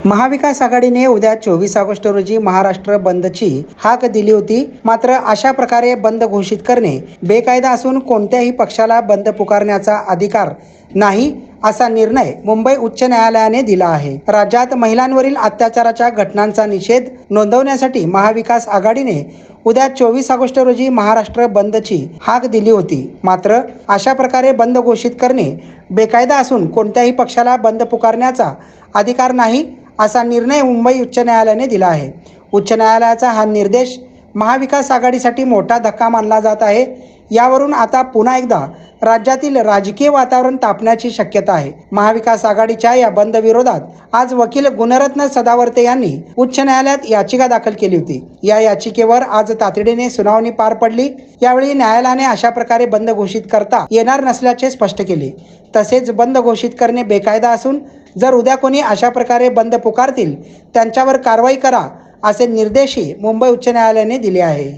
महाविकास आघाडीने उद्या चोवीस ऑगस्ट रोजी महाराष्ट्र बंदची हाक दिली होती. मात्र अशा प्रकारे बंद घोषित करणे बेकायदा असून कोणत्याही पक्षाला बंद पुकारण्याचा अधिकार नाही असा निर्णय मुंबई उच्च न्यायालयाने दिला आहे. राज्यात महिलांवरील अत्याचाराच्या घटनांचा निषेध नोंदवण्यासाठी महाविकास आघाडीने उद्या चोवीस ऑगस्ट रोजी महाराष्ट्र बंदची हाक दिली होती. मात्र अशा प्रकारे बंद घोषित करणे बेकायदा असून कोणत्याही पक्षाला बंद पुकारण्याचा अधिकार नाही असा निर्णय मुंबई उच्च न्यायालयाने दिला आहे. उच्च न्यायालयाचा हा निर्देश महाविकास आघाडीसाठी मोठा धक्का मानला जात आहे. यावरून आता पुन्हा एकदा राज्यातील राजकीय वातावरण तापण्याची शक्यता आहे. महाविकास आघाडीच्या या बंद विरोधात आज वकील गुणरत्न सदावर्ते यांनी उच्च न्यायालयात याचिका दाखल केली होती. या याचिकेवर आज तातडीने सुनावणी पार पडली. यावेळी न्यायालयाने अशा प्रकारे बंद घोषित करता येणार नसल्याचे स्पष्ट केले. तसेच बंद घोषित करणे बेकायदा असून जर उद्या कोणी अशा प्रकारे बंद पुकारतील त्यांच्यावर कारवाई करा असे निर्देशही मुंबई उच्च न्यायालयाने दिले आहे.